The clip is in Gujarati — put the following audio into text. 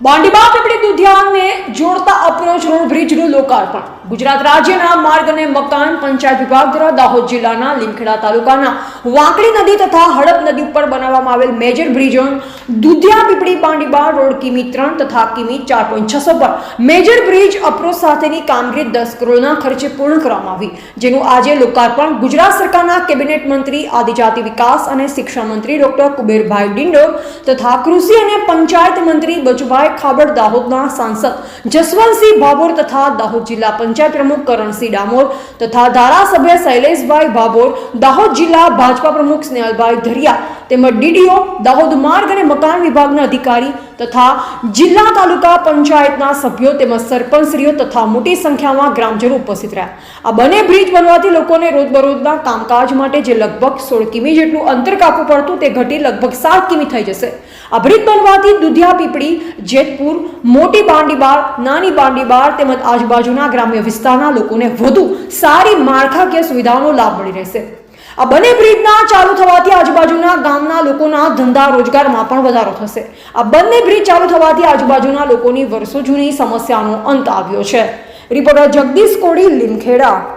બાંડીબા પીપળી દુધિયાને જોડતા અપ્રોચ રોડ બ્રિજનું લોકાર્પણ. ગુજરાત રાજ્યના માર્ગ અને મકાન પંચાયત વિભાગ દ્વારા દાહોદ જિલ્લાના લીમખેડા તાલુકાના વાંકડી નદી તથા હડપ નદી ઉપર બનાવવામાં આવેલ major bridge Dudhiya Pipli Bandiba road કિમી ત્રણ તથા કિમી ચાર પોઈન્ટ છસો પર મેજર બ્રિજ અપ્રોચ સાથેની કામગીરી દસ કરોડના ખર્ચે પૂર્ણ કરવામાં આવી. જેનું આજે લોકાર્પણ ગુજરાત સરકારના કેબિનેટ મંત્રી, આદિજાતિ વિકાસ અને શિક્ષણ મંત્રી ડોક્ટર કુબેરભાઈ ડિંડોર તથા કૃષિ અને પંચાયત મંત્રી બચુભાઈ ખાબડ દાહોદના સાંસદ જસવંતસિંહ ભાભોર તથા દાહોદ જિલ્લા પંચાયત પ્રમુખ કરણસિંહ ડામોર તથા ધારાસભ્ય શૈલેષભાઈ ભાભોર, દાહોદ જિલ્લા ભાજપા પ્રમુખ સ્નેહલભાઈ ધરિયા તેમજ ડીડીઓ દાહોદ માર્ગ અને મકાન વિભાગના અધિકારી તથા જિલ્લા તાલુકા પંચાયતના સભ્યો તેમજ સરપંચશ્રીઓ તથા મોટી સંખ્યામાં ગ્રામજનો ઉપસ્થિત રહ્યા. આ બંને બ્રિજ બનવાથી લોકોને રોજબરોજના કામકાજ માટે જે લગભગ સોળ કિમી જેટલું અંતર કાપવું પડતું તે ઘટી લગભગ સાત કિમી થઈ જશે. આ બ્રિજ બનવાથી દુધિયા પીપળી, જેતપુર, મોટી બાંડીબાર નાની બાંડીબાર તેમજ આજુબાજુના ગ્રામ્ય વિસ્તારના લોકોને વધુ સારી માળખાકીય સુવિધાઓનો લાભ મળી રહેશે. આ બંને બ્રિજના ચાલુ થવાથી આજુબાજુના ગામના લોકોના ધંધા રોજગારમાં પણ વધારો થશે. આ બંને બ્રિજ ચાલુ થવાથી આજુબાજુના લોકોની વર્ષો જૂની સમસ્યાનો અંત આવ્યો છે. રિપોર્ટર જગદીશ કોડી લીમખેડા.